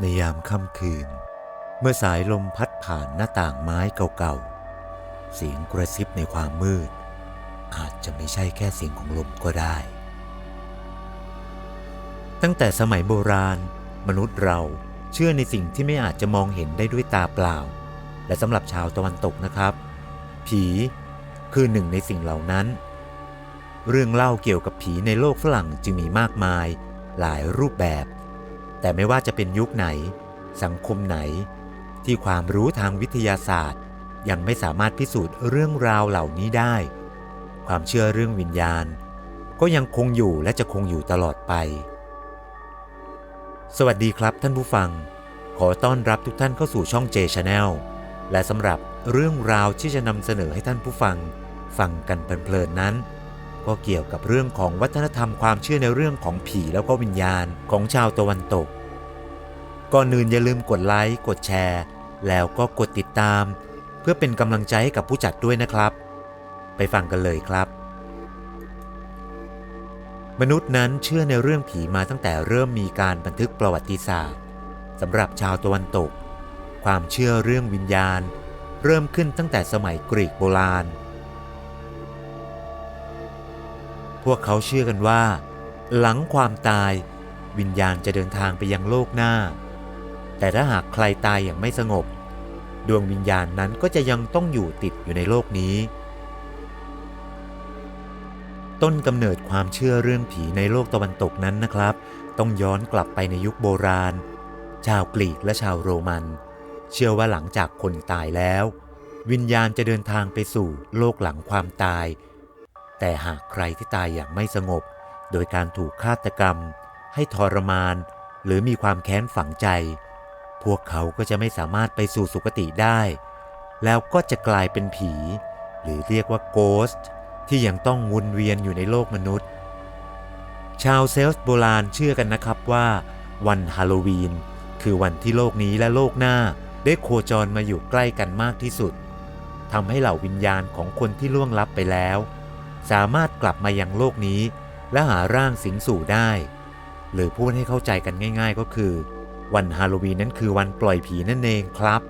ในยามค่ำคืน เมื่อสายลมพัดผ่านหน้าต่างไม้เก่าๆ เสียงกระซิบในความมืด อาจจะไม่ใช่แค่เสียงของลมก็ได้ ตั้งแต่สมัยโบราณ มนุษย์เราเชื่อในสิ่งที่ไม่อาจจะมองเห็นได้ด้วยตาเปล่า และสำหรับชาวตะวันตกนะครับ ผีคือหนึ่งในสิ่งเหล่านั้น เรื่องเล่าเกี่ยวกับผีในโลกฝรั่งจึงมีมากมาย หลายรูปแบบ แต่ไม่ว่าจะเป็นยุคไหน สังคมไหน ที่ความรู้ทางวิทยาศาสตร์ ยังไม่สามารถพิสูจน์เรื่องราวเหล่านี้ได้ ความเชื่อเรื่องวิญญาณ ก็ยังคงอยู่และจะคงอยู่ตลอดไป สวัสดีครับท่านผู้ฟัง ขอต้อนรับทุกท่านเข้าสู่ช่อง J Channel และสำหรับเรื่องราวที่จะนำเสนอให้ท่านผู้ฟัง ฟังกันเพลินๆนั้น ก็เกี่ยวกับเรื่องของวัฒนธรรมความเชื่อในเรื่องของผีแล้วก็วิญญาณของชาวตะวันตก ก่อนอื่นอย่าลืมกดไลค์กดแชร์ แล้วก็กดติดตาม เพื่อเป็นกำลังใจให้กับผู้จัดด้วยนะครับ ไปฟังกันเลยครับ มนุษย์นั้นเชื่อในเรื่องผีมาตั้งแต่เริ่มมีการบันทึกประวัติศาสตร์สำหรับชาวตะวันตก ความเชื่อเรื่องวิญญาณ เริ่มขึ้นตั้งแต่สมัยกรีกโบราณ พวกเขาเชื่อกันว่า หลังความตายวิญญาณจะเดินทางไปยังโลกหน้า แต่ถ้าหากใครตายอย่างไม่สงบ ดวงวิญญาณนั้นก็จะยังต้องอยู่ติดอยู่ในโลกนี้ ต้นกำเนิดความเชื่อเรื่องผีในโลกตะวันตกนั้นนะครับ ต้องย้อนกลับไปในยุคโบราณ ชาวกรีกและชาวโรมัน เชื่อว่าหลังจากคนตายแล้ว วิญญาณจะเดินทางไปสู่โลกหลังความตาย แต่หากใครที่ตายอย่างไม่สงบ โดยการถูกฆาตกรรม ให้ทรมาน หรือมีความแค้นฝังใจ พวกเขาก็จะไม่สามารถไปสู่สุคติได้ แล้วก็จะกลายเป็นผี หรือเรียกว่าโกสต์ที่ยังต้องวนเวียนอยู่ในโลกมนุษย์ ชาวเซลส์โบราณเชื่อกันนะครับว่า วันฮาโลวีน คือวันที่โลกนี้และโลกหน้าได้โคจรมาอยู่ใกล้กันมากที่สุดทำให้เหล่าวิญญาณของคนที่ล่วงลับไปแล้ว สามารถกลับมายังโลกนี้ และหาร่างสิงสู่ได้ หรือพูดให้เข้าใจกันง่ายๆก็คือ วันฮาโลวีนนั้นคือวันปล่อยผีนั่นเองครับ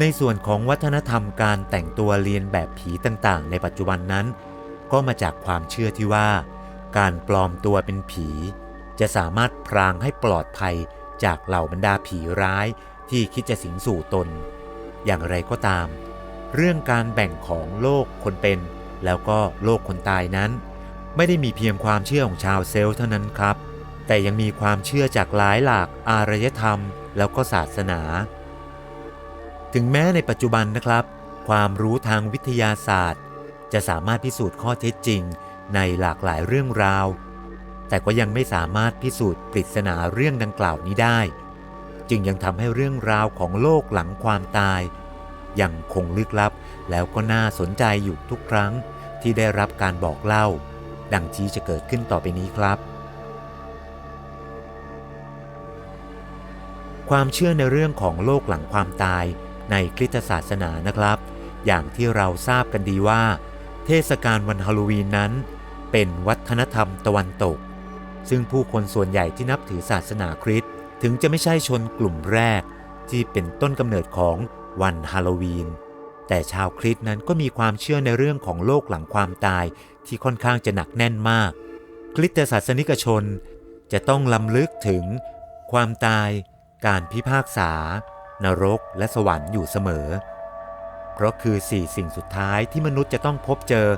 ในส่วนของวัฒนธรรมการแต่งตัวเรียนแบบผีต่างๆ ในปัจจุบันนั้น ก็มาจากความเชื่อที่ว่า การปลอมตัวเป็นผี จะสามารถพรางให้ปลอดภัยจากเหล่าบรรดาผีร้ายที่คิดจะสิงสู่ตน อย่างไรก็ตาม เรื่องการแบ่งของโลกคนเป็น แล้วก็โลกคนตายนั้น ไม่ได้มีเพียงความเชื่อของชาวเซลล์เท่านั้นครับ แต่ยังมีความเชื่อจากหลายหลากอารยธรรม แล้วก็ศาสนา ถึงแม้ในปัจจุบันนะครับ ความรู้ทางวิทยาศาสตร์ จะสามารถพิสูจน์ข้อเท็จจริง ในหลากหลายเรื่องราว แต่ก็ยังไม่สามารถพิสูจน์ปริศนาเรื่องดังกล่าวนี้ได้ จึงยังทำให้เรื่องราวของโลกหลังความตาย ยังคงลึกลับ แล้วก็น่าสนใจอยู่ทุกครั้งที่ได้รับการบอกเล่า ดังที่จะเกิดขึ้นต่อไปนี้ครับ ความเชื่อในเรื่องของโลกหลังความตายในคริสตศาสนานะครับ อย่างที่เราทราบกันดีว่า เทศกาลวันฮาโลวีนนั้น เป็นวัฒนธรรมตะวันตก ซึ่งผู้คนส่วนใหญ่ที่นับถือศาสนาคริสต์ถึงจะไม่ใช่ชนกลุ่มแรกที่เป็นต้นกำเนิดของ วันฮาโลวีน แต่ชาวคริสต์นั้นก็มีความเชื่อในเรื่องของโลกหลังความตายที่ค่อนข้างจะหนักแน่นมาก คริสตศาสนิกชนจะต้องลำลึกถึง ความตาย การพิพากษา นรกและสวรรค์อยู่เสมอ เพราะคือสี่สิ่งสุดท้ายที่มนุษย์จะต้องพบเจอ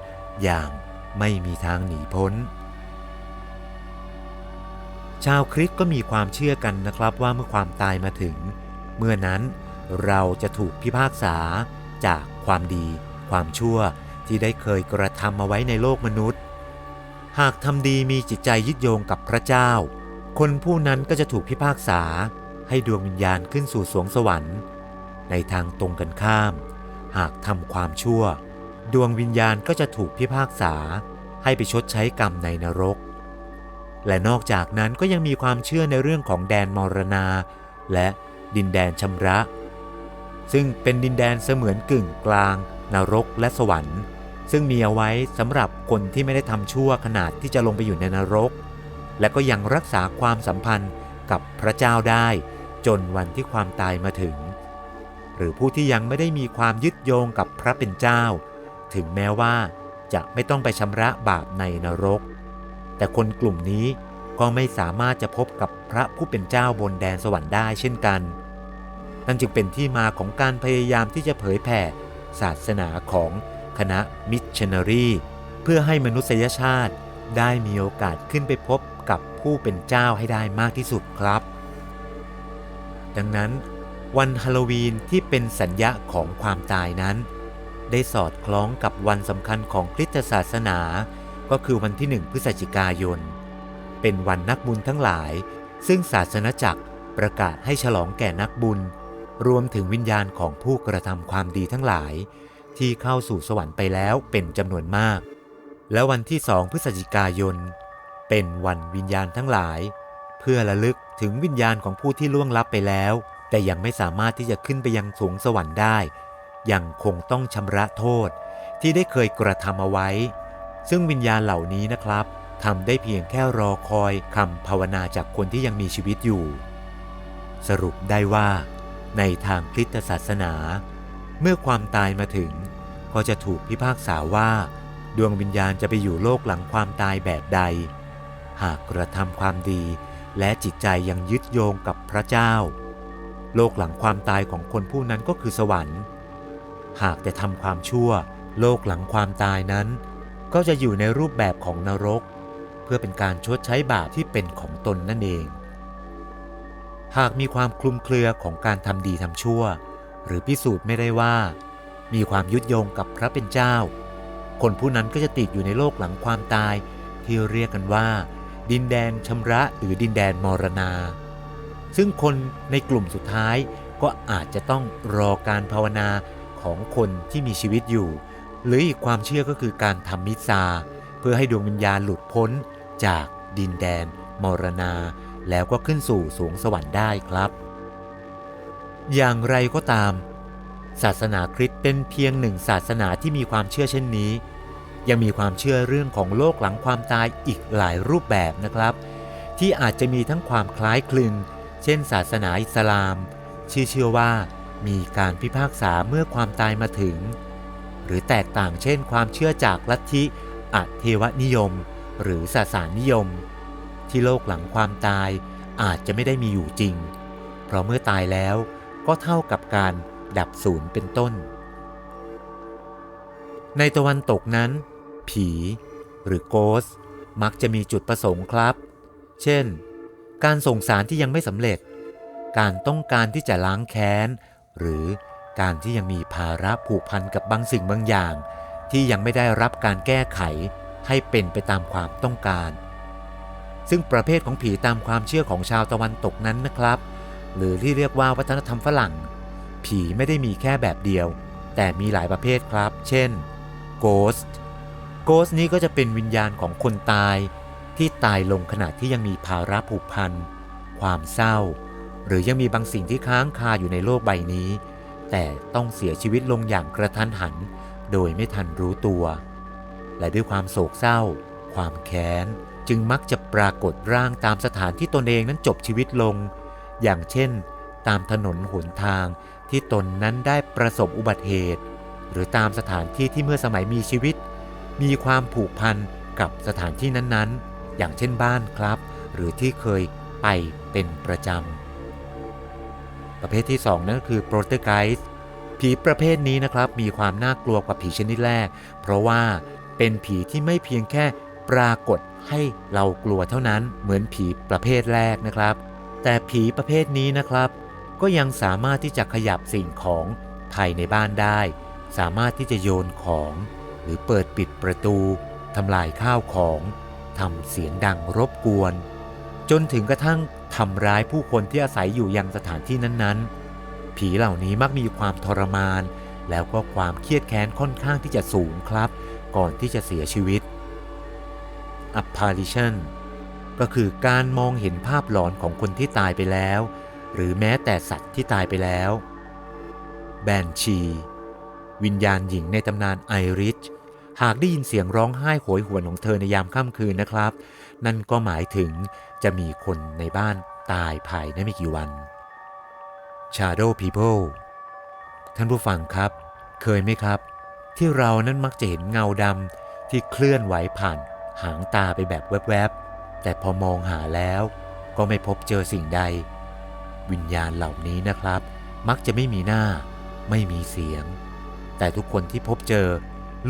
อย่างไม่มีทางหนีพ้น ชาวคริสต์ก็มีความเชื่อกันนะครับว่าเมื่อความตายมาถึง เมื่อนั้น เราจะถูกพิพากษาจากความดี ความชั่วที่ได้เคยกระทำมาไว้ในโลกมนุษย์ หากทำดีมีจิตใจยึดโยงกับพระเจ้า คนผู้นั้นก็จะถูกพิพากษาให้ดวงวิญญาณขึ้นสู่สวงสวรรค์ ในทางตรงกันข้าม หากทำความชั่ว ดวงวิญญาณก็จะถูกพิพากษาให้ไปชดใช้กรรมในนรก และนอกจากนั้นก็ยังมีความเชื่อในเรื่องของแดนมรณา และดินแดนชำระ ซึ่งเป็นดินแดนเสมือนกึ่งกลาง นรกและสวรรค์ ซึ่งมีเอาไว้สำหรับคนที่ไม่ได้ทำชั่วขนาดที่จะลงไปอยู่ในนรก และก็ยังรักษาความสัมพันธ์กับพระเจ้าได้ จนวันที่ความตายมาถึง หรือผู้ที่ยังไม่ได้มีความยึดโยงกับพระเป็นเจ้า ถึงแม้ว่าจะไม่ต้องไปชำระบาปในนรก แต่คนกลุ่มนี้ก็ไม่สามารถจะพบกับพระผู้เป็นเจ้าบนแดนสวรรค์ได้เช่นกัน นั่นจึงเป็นที่มาของการพยายามที่จะเผยแผ่ศาสนาของคณะมิชชันนารีเพื่อให้มนุษยชาติได้มีโอกาสขึ้นไปพบกับผู้เป็นเจ้าให้ได้มากที่สุดครับ ดังนั้นวันฮาโลวีนที่เป็นสัญญาของความตายนั้น ได้สอดคล้องกับวันสำคัญของคริสตศาสนา ก็คือวันที่หนึ่งพฤศจิกายน เป็นวันนักบุญทั้งหลาย ซึ่งศาสนจักรประกาศให้ฉลองแก่นักบุญ รวมถึงวิญญาณของผู้กระทำความดีทั้งหลาย ที่เข้าสู่สวรรค์ไปแล้วเป็นจำนวนมาก และวันที่สองพฤศจิกายน เป็นวันวิญญาณทั้งหลาย เพื่อระลึกถึงวิญญาณของผู้ที่ล่วงลับไปแล้ว แต่ยังไม่สามารถที่จะขึ้นไปยังสูงสวรรค์ได้ ยังคงต้องชำระโทษที่ได้เคยกระทำเอาไว้ ซึ่งวิญญาณเหล่านี้นะครับทำได้เพียงแค่รอคอยคำภาวนาจากคนที่ยังมีชีวิตอยู่ สรุปได้ว่า ในทางคริสตศาสนา เมื่อความตายมาถึง ก็จะถูกพิพากษาว่า ดวงวิญญาณจะไปอยู่โลกหลังความตายแบบใด หากกระทำความดี และจิตใจยังยึดโยงกับพระเจ้า โลกหลังความตายของคนผู้นั้นก็คือสวรรค์ หากแต่ทำความชั่ว โลกหลังความตายนั้น ก็จะอยู่ในรูปแบบของนรก เพื่อเป็นการชดใช้บาปที่เป็นของตนนั่นเอง หากมีความคลุมเครือของการทำดีทำชั่ว หรือพิสูจน์ไม่ได้ว่า มีความยึดโยงกับพระเป็นเจ้า คนผู้นั้นก็จะติดอยู่ในโลกหลังความตายที่เรียกกันว่า ดินแดนชำระหรือดินแดนมรณา ซึ่งคนในกลุ่มสุดท้ายก็อาจจะต้องรอการภาวนาของคนที่มีชีวิตอยู่ หรืออีกความเชื่อก็คือการทำมิสซาเพื่อให้ดวงวิญญาณหลุดพ้นจากดินแดนมรณา แล้วก็ขึ้นสู่สวงสวรรค์ได้ครับ อย่างไรก็ตาม ศาสนาคริสต์เป็นเพียงหนึ่งศาสนาที่มีความเชื่อเช่นนี้ ยังมีความเชื่อเรื่องของโลกหลังความตายอีกหลายรูปแบบนะครับ ที่อาจจะมีทั้งความคล้ายคลึง เช่น ศาสนาอิสลามชื่อเชื่อว่ามีการพิพากษาเมื่อความตายมาถึง หรือแตกต่างเช่นความเชื่อจากลัทธิอเทวนิยม หรือศาสนานิยม ที่โลกหลังความตายอาจจะไม่ได้มีอยู่จริง เพราะเมื่อตายแล้วก็เท่ากับการดับสูญเป็นต้น ในตะวันตกนั้น ผี หรือโกสมักจะมีจุดประสงค์ครับ เช่น การส่งสารที่ยังไม่สำเร็จ การต้องการที่จะล้างแค้น หรือการที่ยังมีภาระผูกพันกับบางสิ่งบางอย่าง ที่ยังไม่ได้รับการแก้ไขให้เป็นไปตามความต้องการ ซึ่งประเภทของผีตามความเชื่อของชาวตะวันตกนั้นนะครับ หรือที่เรียกว่าวัฒนธรรมฝรั่ง ผีไม่ได้มีแค่แบบเดียว แต่มีหลายประเภทครับ เช่น Ghost Ghost นี้ก็จะเป็นวิญญาณของคนตาย ที่ตายลงขณะที่ยังมีภาระผูกพัน ความเศร้า หรือยังมีบางสิ่งที่ค้างคาอยู่ในโลกใบนี้ แต่ต้องเสียชีวิตลงอย่างกระทันหัน โดยไม่ทันรู้ตัว และด้วยความโศกเศร้า ความแค้น จึงมักจะปรากฏร่างตามสถานที่ตนเองนั้นจบชีวิตลง อย่างเช่น ตามถนนหนทางที่ตนนั้นได้ประสบอุบัติเหตุ หรือตามสถานที่ที่เมื่อสมัยมีชีวิต มีความผูกพันกับสถานที่นั้นๆ อย่างเช่นบ้านครับ หรือที่เคยไปเป็นประจำ ประเภทที่ 2 นั่นก็คือโปรเตไกส์ผีประเภทนี้นะครับมีความน่ากลัวกว่าผีชนิดแรก เพราะว่าเป็นผีที่ไม่เพียงแค่ปรากฏ ให้เรากลัวเท่านั้นเหมือนผีประเภทแรกนะครับ แต่ผีประเภทนี้นะครับ ก็ยังสามารถที่จะขยับสิ่งของภายในบ้านได้ สามารถที่จะโยนของ หรือเปิดปิดประตูทำลายข้าวของทำเสียงดังรบกวน จนถึงกระทั่งทำร้ายผู้คนที่อาศัยอยู่ยังสถานที่นั้นๆ ผีเหล่านี้มักมีความทรมาน แล้วก็ความเครียดแค้นค่อนข้างที่จะสูงครับ ก่อนที่จะเสียชีวิต apparition ก็คือการมองเห็นภาพหลอนของคนที่ตายไปแล้ว หรือแม้แต่สัตว์ที่ตายไปแล้ว banshee วิญญาณหญิงในตำนานไอริช หากได้ยินเสียงร้องไห้โหยหวนของเธอในยามค่ำคืนนะครับ นั่นก็หมายถึงจะมีคนในบ้านตายภายในไม่กี่วัน Shadow People ท่านผู้ฟังครับ เคยไหมครับ ที่เรานั้นมักจะเห็นเงาดำที่เคลื่อนไหวผ่าน หางตาไปแบบแวบๆ แต่พอมองหาแล้วก็ไม่พบเจอสิ่งใด วิญญาณเหล่านี้นะครับ มักจะไม่มีหน้า ไม่มีเสียง แต่ทุกคนที่พบเจอ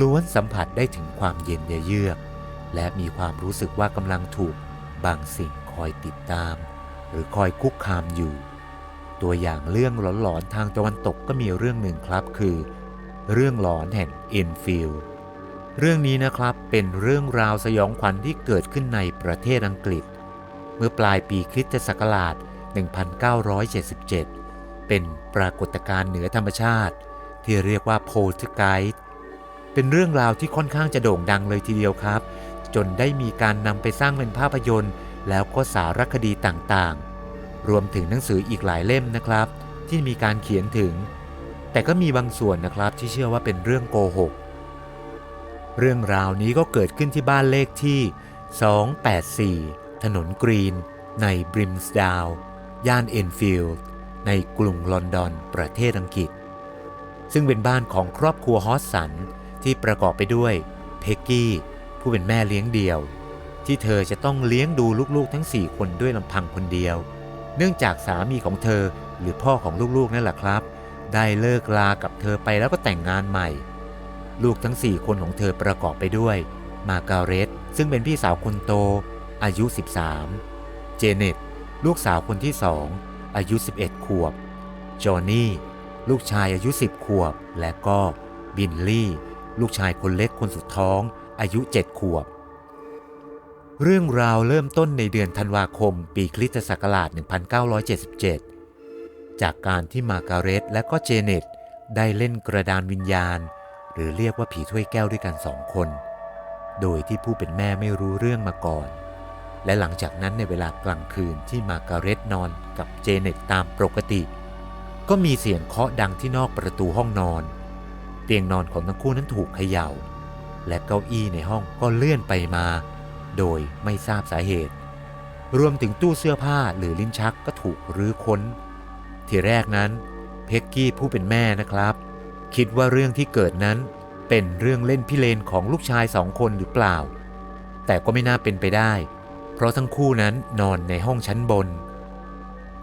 ล้วนสัมผัสได้ถึงความเย็นเยือก และมีความรู้สึกว่ากำลังถูกบางสิ่งคอยติดตาม หรือคอยคุกคามอยู่ ตัวอย่างเรื่องหลอนๆทางตะวันตกก็มีเรื่องหนึ่งครับคือ เรื่องหลอนแห่งเอ็นฟิล เรื่องนี้นะครับเป็นเรื่องราวสยองขวัญที่เกิดขึ้นในประเทศอังกฤษ เมื่อปลายปีคริสตศักราช 1977 เป็นปรากฏการณ์เหนือธรรมชาติ ที่เรียกว่าโพลทไกด์เป็นเรื่องราวที่ค่อนข้างจะโด่งดังเลยทีเดียวครับ จนได้มีการนำไปสร้างเป็นภาพยนตร์ แล้วก็สารคดีต่างๆ รวมถึงหนังสืออีกหลายเล่มนะครับ ที่มีการเขียนถึง แต่ก็มีบางส่วนนะครับที่เชื่อว่าเป็นเรื่องโกหก เรื่องราวนี้ก็เกิดขึ้นที่บ้านเลขที่ 284 ถนนกรีน ในบริมสดาว ย่านเอ็นฟิลด์ ในกรุงลอนดอน ประเทศอังกฤษ ซึ่งเป็นบ้านของครอบครัวฮอสสัน ที่ประกอบไปด้วยเพกกี้ ผู้เป็นแม่เลี้ยงเดี่ยว ที่เธอจะต้องเลี้ยงดูลูกๆทั้ง 4 คนด้วยลำพังคนเดียว เนื่องจากสามีของเธอหรือพ่อของลูกๆนั่นแหละครับ ได้เลิกลากับเธอไปแล้วก็แต่งงานใหม่ ลูกทั้ง 4 คนของเธอประกอบไปด้วย มาการเรตซึ่งเป็นพี่สาวคนโต อายุ 13 เจเน็ต ลูกสาวคนที่สองอายุ 11 ขวบ จอห์นนี่ ลูกชายอายุ 10 ขวบ และก็บินลี่ ลูกชายคนเล็กคนสุดท้อง อายุ 7 ขวบ เรื่องราวเริ่มต้นในเดือนธันวาคม ปีคริสตศักราช 1977 จากการที่มาการเรตและก็เจเน็ตได้เล่นกระดานวิญญาณ รือเรียกว่าผีถ้วยแก้วด้วยกันสองคน โดยที่ผู้เป็นแม่ไม่รู้เรื่องมาก่อน และหลังจากนั้นในเวลากลางคืนที่มาการเร็ตนอนกับเจเน็ตตามปกติ ก็มีเสียงเคาะดังที่นอกประตูห้องนอน เตียงนอนของทั้งคู่นั้นถูกเขย่า และเก้าอี้ในห้องก็เลื่อนไปมา โดยไม่ทราบสาเหตุ รวมถึงตู้เสื้อผ้าหรือลิ้นชักก็ถูกรื้อค้น ทีแรกนั้น เพกกี้ผู้เป็นแม่นะครับ คิดว่าเรื่องที่เกิดนั้นเป็นเรื่องเล่นพิเรนของลูกชายสองคนหรือเปล่า แต่ก็ไม่น่าเป็นไปได้ เพราะทั้งคู่นั้นนอนในห้องชั้นบน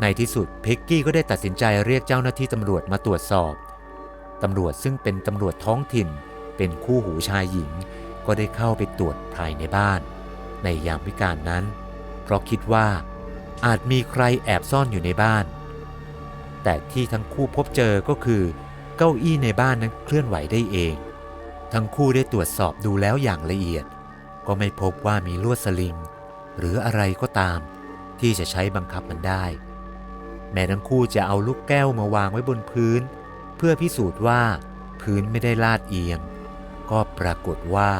ในที่สุดเพกกี้ก็ได้ตัดสินใจเรียกเจ้าหน้าที่ตำรวจมาตรวจสอบ ตำรวจซึ่งเป็นตำรวจท้องถิ่น เป็นคู่หูชายหญิง ก็ได้เข้าไปตรวจภายในบ้าน ในยามวิกาลนั้น เพราะคิดว่าอาจมีใครแอบซ่อนอยู่ในบ้าน แต่ที่ทั้งคู่พบเจอก็คือ เก้าอี้ในบ้านนั้นเคลื่อนไหวได้เอง ทั้งคู่ได้ตรวจสอบดูแล้วอย่างละเอียด ก็ไม่พบว่ามีลวดสลิง หรืออะไรก็ตาม ที่จะใช้บังคับมันได้ แม้ทั้งคู่จะเอาลูกแก้วมาวางไว้บนพื้น เพื่อพิสูจน์ว่าพื้นไม่ได้ลาดเอียง ก็ปรากฏว่า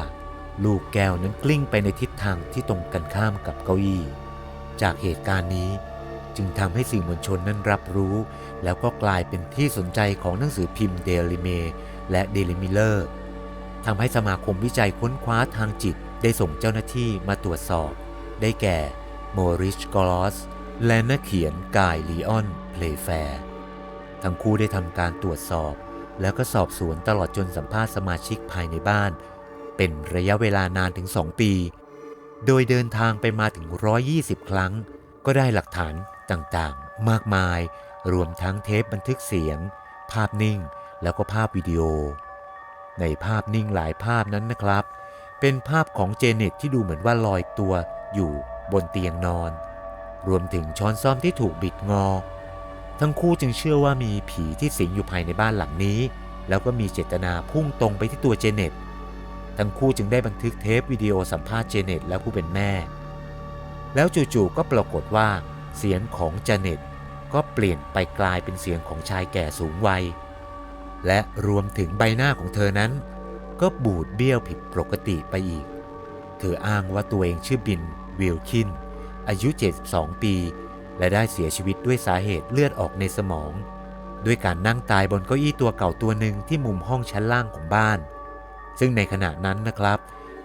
ลูกแก้วนั้นกลิ้งไปในทิศทางที่ตรงกันข้ามกับเก้าอี้ จากเหตุการณ์นี้จึงทำให้สื่อมวลชนนั้นรับรู้ แล้วก็กลายเป็นที่สนใจของหนังสือพิมพ์เดลิเมและเดลิมิเลอร์ทำให้สมาคมวิจัยค้นคว้าทางจิตได้ส่งเจ้าหน้าที่มาตรวจสอบ ได้แก่โมริชกอลอสและนักเขียนกายลีออนเพลแฟร์ทั้งคู่ได้ทำการตรวจสอบ แล้วก็สอบสวนตลอดจนสัมภาษณ์สมาชิกภายในบ้าน เป็นระยะเวลานานถึง 2 ปี โดยเดินทางไปมาถึง 120 ครั้ง ก็ได้หลักฐานต่างๆ มากมาย รวมทั้งเทปบันทึกเสียง ภาพนิ่งแล้วก็ภาพวิดีโอ ในภาพนิ่งหลายภาพนั้นนะครับ เป็นภาพของเจเน็ตที่ดูเหมือนว่าลอยตัวอยู่บนเตียงนอน รวมถึงช้อนซ่อมที่ถูกบิดงอ ทั้งคู่จึงเชื่อว่ามีผีที่สิงอยู่ภายในบ้านหลังนี้ แล้วก็มีเจตนาพุ่งตรงไปที่ตัวเจเน็ตทั้งคู่จึงได้บันทึกเทปวิดีโอสัมภาษณ์เจเน็ตและผู้เป็นแม่ แล้วจู่ๆก็ปรากฏว่า เสียงของเจเน็ต ก็เปลี่ยนไปกลายเป็นเสียงของชายแก่สูงวัย และรวมถึงใบหน้าของเธอนั้น ก็บูดเบี้ยวผิดปกติไปอีก เธออ้างว่าตัวเองชื่อบินวิลคิน อายุ 72 ปี และได้เสียชีวิตด้วยสาเหตุเลือดออกในสมอง ด้วยการนั่งตายบนเก้าอี้ตัวเก่าตัวหนึ่งที่มุมห้องชั้นล่างของบ้าน ซึ่งในขณะนั้นนะครับ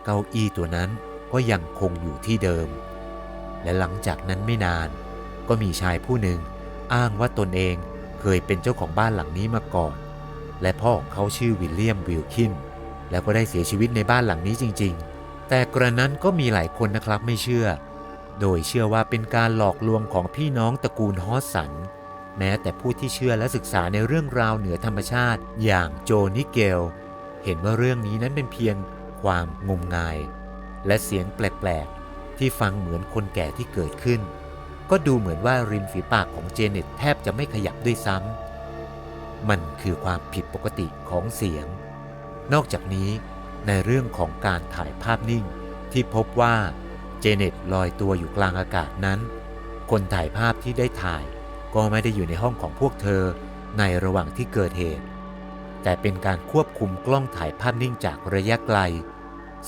เก้าอี้ตัวนั้นก็ยังคงอยู่ที่เดิม และหลังจากนั้นไม่นาน ก็ก็มีชายผู้หนึ่ง อ้างว่าตนเองเคยเป็นเจ้าของบ้านหลังนี้มาก่อน และพ่อของเขาชื่อวิลเลียมวิลคิน แล้วก็ได้เสียชีวิตในบ้านหลังนี้จริง ๆ แต่กระนั้นก็มีหลายคนนะครับไม่เชื่อ โดยเชื่อว่าเป็นการหลอกลวงของพี่น้องตระกูลฮอสสัน แม้แต่ผู้ที่เชื่อและศึกษาในเรื่องราวเหนือธรรมชาติ อย่างโจนิเกล เห็นว่าเรื่องนี้นั้นเป็นเพียงความงมงาย และเสียงแปลกๆที่ฟังเหมือนคนแก่ที่เกิดขึ้น ก็ดูเหมือนว่าริมฝีปากของเจเน็ตแทบจะไม่ขยับด้วยซ้ำ มันคือความผิดปกติของเสียง นอกจากนี้ในเรื่องของการถ่ายภาพนิ่งที่พบว่าเจเน็ตลอยตัวอยู่กลางอากาศนั้น คนถ่ายภาพที่ได้ถ่ายก็ไม่ได้อยู่ในห้องของพวกเธอในระหว่างที่เกิดเหตุ แต่เป็นการควบคุมกล้องถ่ายภาพนิ่งจากระยะไกล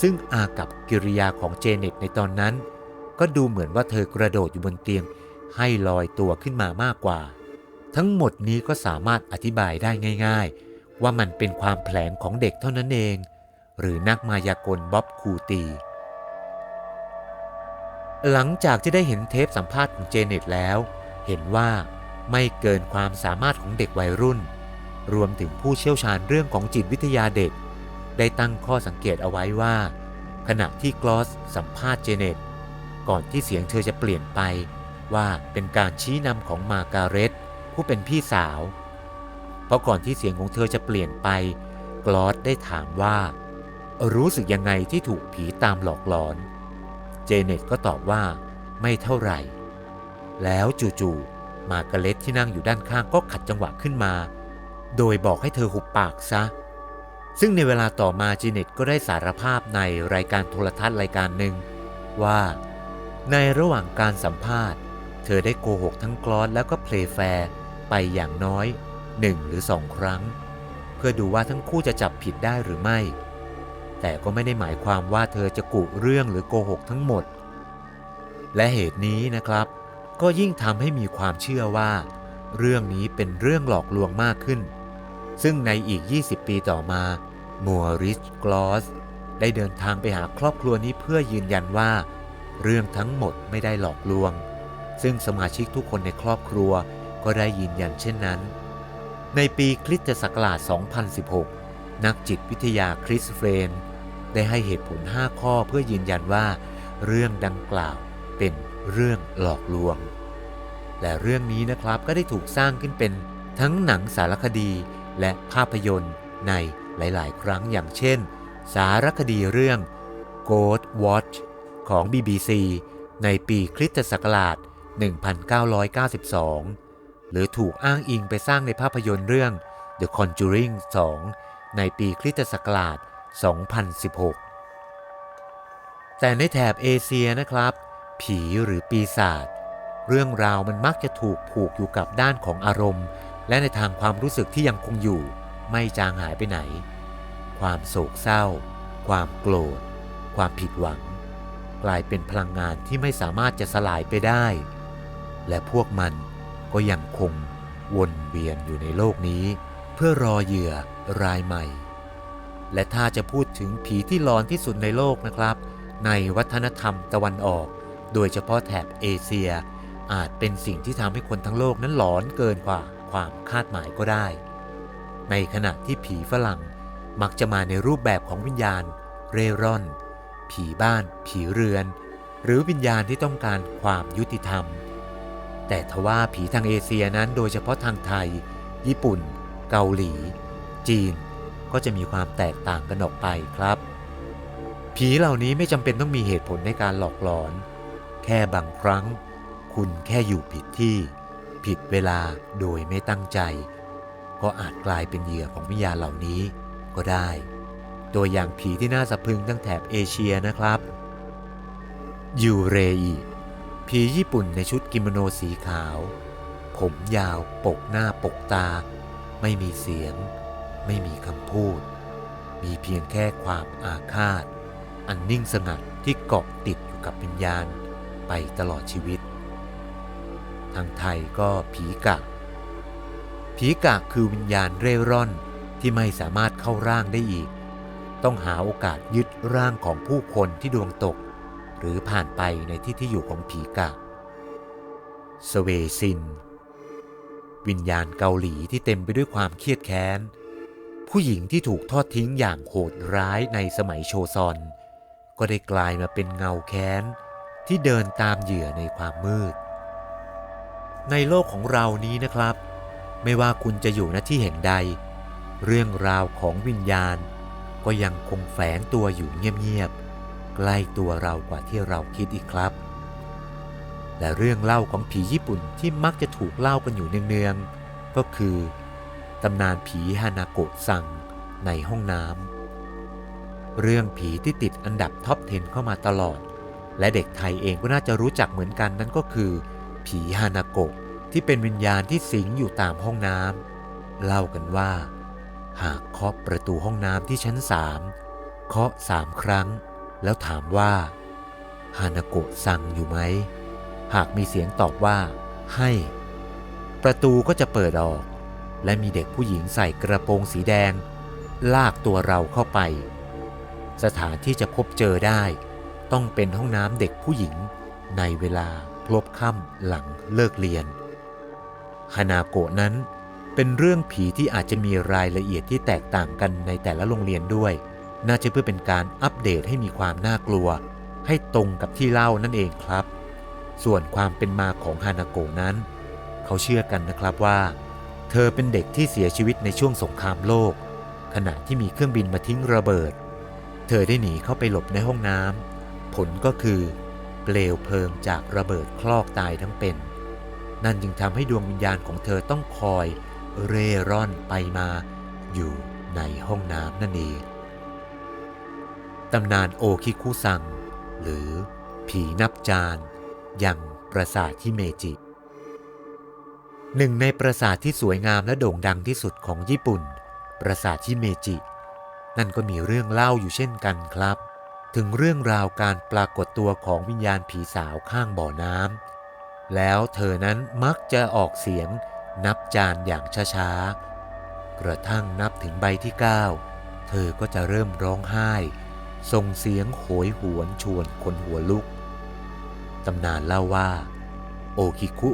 ซึ่งอากับกิริยาของเจเน็ตในตอนนั้น ก็ดูเหมือนว่าเธอกระโดดอยู่บนเตียง ให้ลอยตัวขึ้นมามากกว่า ทั้งหมดนี้ก็สามารถอธิบายได้ง่าย ๆ ว่ามันเป็นความแผลงของเด็กเท่านั้นเอง หรือนักมายากลบ๊อบคูตี หลังจากที่ได้เห็นเทปสัมภาษณ์ของเจเน็ตแล้ว เห็นว่าไม่เกินความสามารถของเด็กวัยรุ่น รวมถึงผู้เชี่ยวชาญเรื่องของจิตวิทยาเด็ก ได้ตั้งข้อสังเกตเอาไว้ว่า ขณะที่กลอสสัมภาษณ์เจเน็ต ก่อนที่เสียงเธอจะเปลี่ยนไป ว่าเป็นการชี้นำของมาการเร็ตผู้เป็นพี่สาว เพราะก่อนที่เสียงของเธอจะเปลี่ยนไป กลอสได้ถามว่า รู้สึกยังไงที่ถูกผีตามหลอกหลอน เจเน็ตก็ตอบว่า ไม่เท่าไหร่ แล้วจู่ๆมาการเร็ตที่นั่งอยู่ด้านข้างก็ขัดจังหวะขึ้นมา โดยบอกให้เธอหุบปากซะซึ่งในเวลาต่อมาจีเน็ตก็ได้สารภาพในรายการโทรทัศน์รายการหนึ่งว่า ในระหว่างการสัมภาษณ์ เธอได้โกหกทั้งกลอสแล้วก็เพลย์แฟร์ไปอย่างน้อยหนึ่งหรือสองครั้ง เพื่อดูว่าทั้งคู่จะจับผิดได้หรือไม่ แต่ก็ไม่ได้หมายความว่าเธอจะกุเรื่องหรือโกหกทั้งหมด และเหตุนี้นะครับ ก็ยิ่งทำให้มีความเชื่อว่า เรื่องนี้เป็นเรื่องหลอกลวงมากขึ้น ซึ่งในอีก 20 ปีต่อมามัวริสกลอสได้เดินทางไปหาครอบครัวนี้เพื่อยืนยันว่า เรื่องทั้งหมดไม่ได้หลอกลวง ซึ่งสมาชิกทุกคนในครอบครัวก็ได้ยืนยันเช่นนั้น ในปีคริสตศักราช 2016 นักจิตวิทยาคริสเฟรน ได้ให้เหตุผล 5 ข้อเพื่อยืนยันว่า เรื่องดังกล่าวเป็นเรื่องหลอกลวง และเรื่องนี้นะครับก็ได้ถูกสร้างขึ้นเป็นทั้งหนังสารคดีและภาพยนตร์ในหลาย ๆ ครั้งอย่างเช่น สารคดีเรื่อง Ghost Watch ของ BBC ในปีคริสตศักราช 1992 หรือถูกอ้างอิงไปสร้างในภาพยนตร์เรื่อง The Conjuring 2 ในปีคริสตศักราช 2016 แต่ในแถบเอเชียนะครับ ผีหรือปีศาจเรื่องราวมันมักจะถูกผูกอยู่กับด้านของอารมณ์ และในทางความรู้สึกที่ยังคงอยู่ ไม่จางหายไปไหน ความโศกเศร้า ความโกรธ ความผิดหวัง กลายเป็นพลังงานที่ไม่สามารถจะสลายไปได้ และพวกมันก็ยังคงวนเวียนอยู่ในโลกนี้ เพื่อรอเหยื่อรายใหม่ และถ้าจะพูดถึงผีที่หลอนที่สุดในโลกนะครับ ในวัฒนธรรมตะวันออก โดยเฉพาะแถบเอเชีย อาจเป็นสิ่งที่ทำให้คนทั้งโลกนั้นหลอนเกินกว่าความคาดหมายก็ได้ ในขณะที่ผีฝรั่งมักจะมาในรูปแบบของวิญญาณเร่ร่อน ผีบ้าน ผีเรือน หรือวิญญาณที่ต้องการความยุติธรรม แต่ทว่าผีทางเอเชียนั้นโดยเฉพาะทางไทย ญี่ปุ่น เกาหลี จีน ก็จะมีความแตกต่างกันออกไปครับ ผีเหล่านี้ไม่จำเป็นต้องมีเหตุผลในการหลอกหลอน แค่บางครั้ง คุณแค่อยู่ผิดที่ ผิดเวลาโดยไม่ตั้งใจ ก็อาจกลายเป็นเหยื่อของวิญญาณเหล่านี้ก็ได้ ตัวอย่างผีที่น่าสะพรึงตั้งแถบเอเชียนะครับ ยูเรอิผีญี่ปุ่นในชุดกิโมโนสีขาว ผมยาวปกหน้าปกตา ไม่มีเสียง ไม่มีคำพูด มีเพียงแค่ความอาฆาต อันนิ่งสงัดที่เกาะติดอยู่กับวิญญาณไปตลอดชีวิต ทางไทยก็ผีกะ ผีกะคือวิญญาณเร่ร่อนที่ไม่สามารถเข้าร่างได้อีก ต้องหาโอกาสยึดร่างของผู้คนที่ดวงตก หรือผ่านไปในที่ที่อยู่ของผีกะ สเวซิน วิญญาณเกาหลีที่เต็มไปด้วยความเครียดแค้น ผู้หญิงที่ถูกทอดทิ้งอย่างโหดร้ายในสมัยโชซอน ก็ได้กลายมาเป็นเงาแค้น ที่เดินตามเหยื่อในความมืด ในโลกของเรานี้นะครับ ไม่ว่าคุณจะอยู่ณที่แห่งใด เรื่องราวของวิญญาณ ก็ยังคงแฝงตัวอยู่เงียบๆใกล้ตัวเรากว่าที่เราคิดอีกครับ และเรื่องเล่าของผีญี่ปุ่นที่มักจะถูกเล่ากันอยู่เนืองๆก็คือตำนานผีฮานาโกะซังในห้องน้ำเรื่องผีที่ติดอันดับท็อป 10 เข้ามาตลอด และเด็กไทยเองก็น่าจะรู้จักเหมือนกันนั่นก็คือ ผีฮานาโกะที่เป็นวิญญาณที่สิงอยู่ตามห้องน้ำเล่ากันว่า หากเคาะประตูห้องน้ำที่ชั้นสามเคาะสามครั้ง แล้วถามว่าฮานาโกะสั่งอยู่ไหม หากมีเสียงตอบว่า ให้ ประตูก็จะเปิดออก และมีเด็กผู้หญิงใส่กระโปรงสีแดง ลากตัวเราเข้าไป สถานที่จะพบเจอได้ ต้องเป็นห้องน้ำเด็กผู้หญิงในเวลาพลบค่ำหลังเลิกเรียนฮานาโกะนั้น เป็นเรื่องผีที่อาจจะมีรายละเอียดที่แตกต่างกันในแต่ละโรงเรียนด้วย น่าจะเพื่อเป็นการอัปเดตให้มีความน่ากลัว ให้ตรงกับที่เล่านั่นเองครับ ส่วนความเป็นมาของฮานาโกะนั้น เขาเชื่อกันนะครับว่า เธอเป็นเด็กที่เสียชีวิตในช่วงสงครามโลก ขณะที่มีเครื่องบินมาทิ้งระเบิด เธอได้หนีเข้าไปหลบในห้องน้ำผลก็คือเปลวเพลิงจากระเบิดคลอกตายทั้งเป็น นั่นจึงทำให้ดวงวิญญาณของเธอต้องคอย เร่ร่อนไปมาอยู่ในห้องน้ำนั่นเองตำนานโอคิคุซัง หรือผีนับจานยังปราสาทที่เมจิ หนึ่งในปราสาทที่สวยงามและโด่งดังที่สุดของญี่ปุ่น ปราสาทที่เมจิ นั่นก็มีเรื่องเล่าอยู่เช่นกันครับ ถึงเรื่องราวการปรากฏตัวของวิญญาณผีสาวข้างบ่อน้ำแล้วเธอนั้นมักจะออกเสียง นับจานอย่างช้าๆ กระทั่งนับถึงใบที่ 9 เธอก็จะเริ่มร้องไห้ ส่งเสียงโหยหวนชวนคนหัวลุก ตำนานเล่าว่า โอคิคุ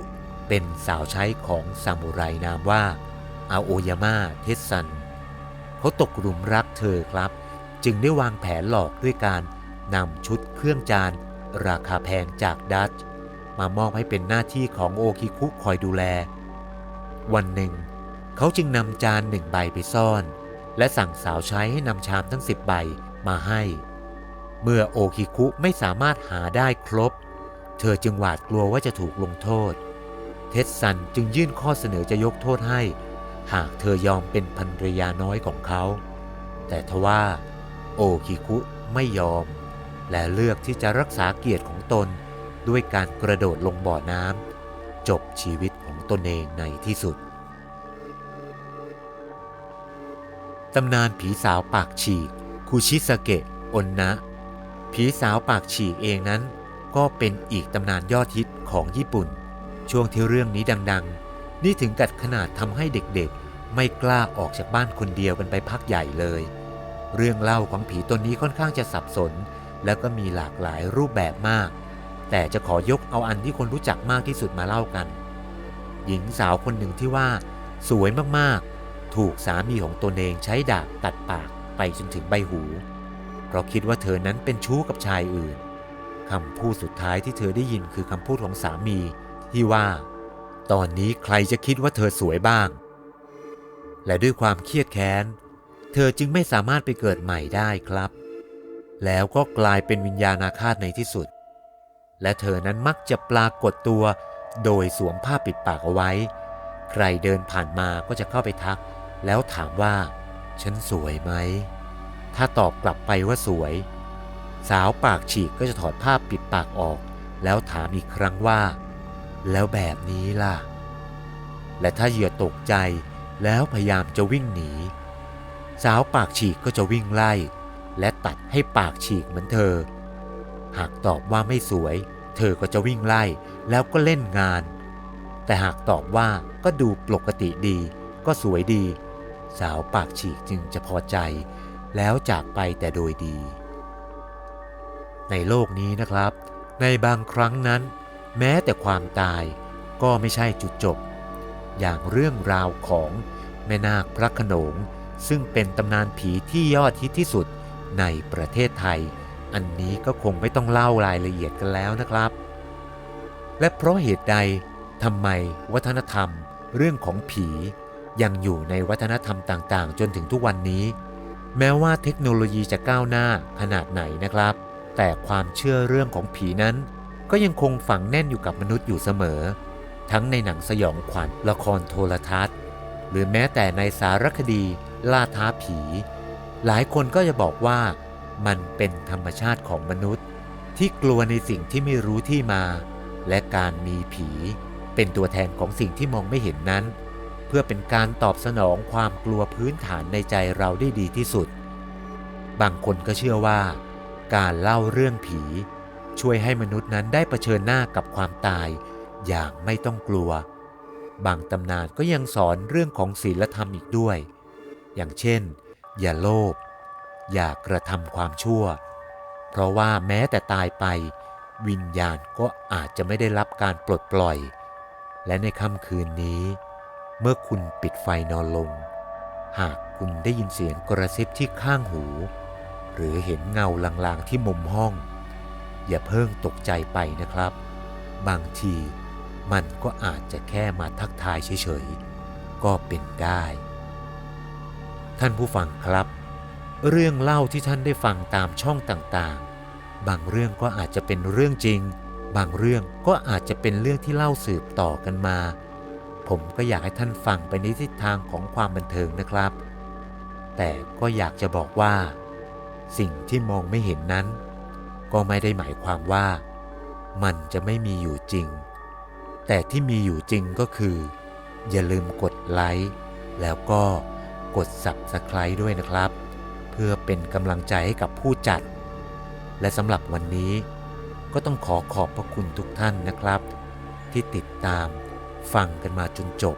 เป็นสาวใช้ของซามูไรนามว่าอาโอยาม่าเทสซัน เขาตกหลุมรักเธอครับ จึงได้วางแผนหลอกด้วยการนำชุดเครื่องจานราคาแพงจากดัตช์มามอบให้เป็นหน้าที่ของโอคิคุคอยดูแล วันหนึ่ง เขาจึงนำจานหนึ่งใบไปซ่อน และสั่งสาวใช้ให้นำชามทั้งสิบใบมาให้ เมื่อโอคิคุไม่สามารถหาได้ครบ เธอจึงหวาดกลัวว่าจะถูกลงโทษ เท็ดซันจึงยื่นข้อเสนอจะยกโทษให้ หากเธอยอมเป็นภรรยาน้อยของเขา แต่ทว่าโอคิคุไม่ยอม และเลือกที่จะรักษาเกียรติของตนด้วยการกระโดดลงบ่อน้ำ จบชีวิตของตนเองในที่สุด ตำนานผีสาวปากฉีกคุชิสเกะอนนะ ผีสาวปากฉีกเองนั้น ก็เป็นอีกตำนานยอดฮิตของญี่ปุ่น ช่วงที่เรื่องนี้ดัง ๆ นี่ถึงกัดขนาดทำให้เด็กๆ ไม่กล้าออกจากบ้านคนเดียวกันไปพักใหญ่เลย เรื่องเล่าของผีตนนี้ค่อนข้างจะสับสน แล้วก็มีหลากหลายรูปแบบมาก แต่จะขอยกเอาอันที่คนรู้จักมากที่สุดมาเล่ากัน หญิงสาวคนหนึ่งที่ว่า สวยมากๆ ถูกสามีของตนเองใช้ดาบตัดปากไปจนถึงใบหู เพราะคิดว่าเธอนั้นเป็นชู้กับชายอื่นคำพูดสุดท้ายที่เธอได้ยินคือคำพูดของสามีที่ว่า ตอนนี้ใครจะคิดว่าเธอสวยบ้าง และด้วยความเครียดแค้น เธอจึงไม่สามารถไปเกิดใหม่ได้ครับ แล้วก็กลายเป็นวิญญาณอาฆาตในที่สุด และเธอนั้นมักจะปรากฏตัว โดยสวมผ้าปิดปากเอาไว้ ใครเดินผ่านมาก็จะเข้าไปทัก แล้วถามว่า ฉันสวยไหม ถ้าตอบกลับไปว่าสวย สาวปากฉีกก็จะถอดผ้าปิดปากออก แล้วถามอีกครั้งว่า แล้วแบบนี้ล่ะ และถ้าเหยื่อตกใจแล้วพยายามจะวิ่งหนี สาวปากฉีกก็จะวิ่งไล่ และตัดให้ปากฉีกเหมือนเธอ หากตอบว่าไม่สวย เธอก็จะวิ่งไล่แล้วก็เล่นงาน แต่หากตอบว่าก็ดูปกติดี ก็สวยดี สาวปากฉีกจึงจะพอใจ แล้วจากไปแต่โดยดี ในโลกนี้นะครับ ในบางครั้งนั้น แม้แต่ความตายก็ไม่ใช่จุดจบ อย่างเรื่องราวของแม่นาคพระขนงซึ่งเป็นตำนานผีที่ยอดฮิตที่สุดในประเทศไทย อันนี้ก็คงไม่ต้องเล่ารายละเอียดกันแล้วนะครับ และเพราะเหตุใดทำไมวัฒนธรรม เรื่องของผียังอยู่ในวัฒนธรรมต่างๆ จนถึงทุกวันนี้ แม้ว่าเทคโนโลยีจะก้าวหน้าขนาดไหนนะครับ แต่ความเชื่อเรื่องของผีนั้น ก็ยังคงฝังแน่นอยู่กับมนุษย์อยู่เสมอ ทั้งในหนังสยองขวัญละครโทรทัศน์ หรือแม้แต่ในสารคดีล่าท้าผี หลายคนก็จะบอกว่า มันเป็นธรรมชาติของมนุษย์ ที่กลัวในสิ่งที่ไม่รู้ที่มา และการมีผี เป็นตัวแทนของสิ่งที่มองไม่เห็นนั้น เพื่อเป็นการตอบสนองความกลัวพื้นฐานในใจเราได้ดีที่สุด บางคนก็เชื่อว่า การเล่าเรื่องผี ช่วยให้มนุษย์นั้นได้เผชิญหน้ากับความตาย อย่างไม่ต้องกลัว บางตำนานก็ยังสอนเรื่องของศีลธรรมอีกด้วย อย่างเช่น อย่าโลภ อย่ากระทำความชั่ว เพราะว่าแม้แต่ตายไป วิญญาณก็อาจจะไม่ได้รับการปลดปล่อย และในค่ำคืนนี้ เมื่อคุณปิดไฟนอนลง หากคุณได้ยินเสียงกระซิบที่ข้างหู หรือเห็นเงาลางๆที่มุมห้อง อย่าเพิ่งตกใจไปนะครับ บางทีมันก็อาจจะแค่มาทักทายเฉยๆ ก็เป็นได้ ท่านผู้ฟังครับ เรื่องเล่าที่ท่านได้ฟังตามช่องต่างๆ บางเรื่องก็อาจจะเป็นเรื่องจริง บางเรื่องก็อาจจะเป็นเรื่องที่เล่าสืบต่อกันมา ผมก็อยากให้ท่านฟังไปในทิศทางของความบันเทิงนะครับ แต่ก็อยากจะบอกว่า สิ่งที่มองไม่เห็นนั้น ก็ไม่ได้หมายความว่า มันจะไม่มีอยู่จริง แต่ที่มีอยู่จริงก็คือ อย่าลืมกดไลค์แล้วก็กด Subscribe ด้วยนะครับ พื่อเป็นกำลังใจให้กับผู้จัด และสำหรับวันนี้ก็ต้องขอขอบพระคุณทุกท่านนะครับ ที่ติดตามฟังกันมาจนจบ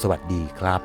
สวัสดีครับ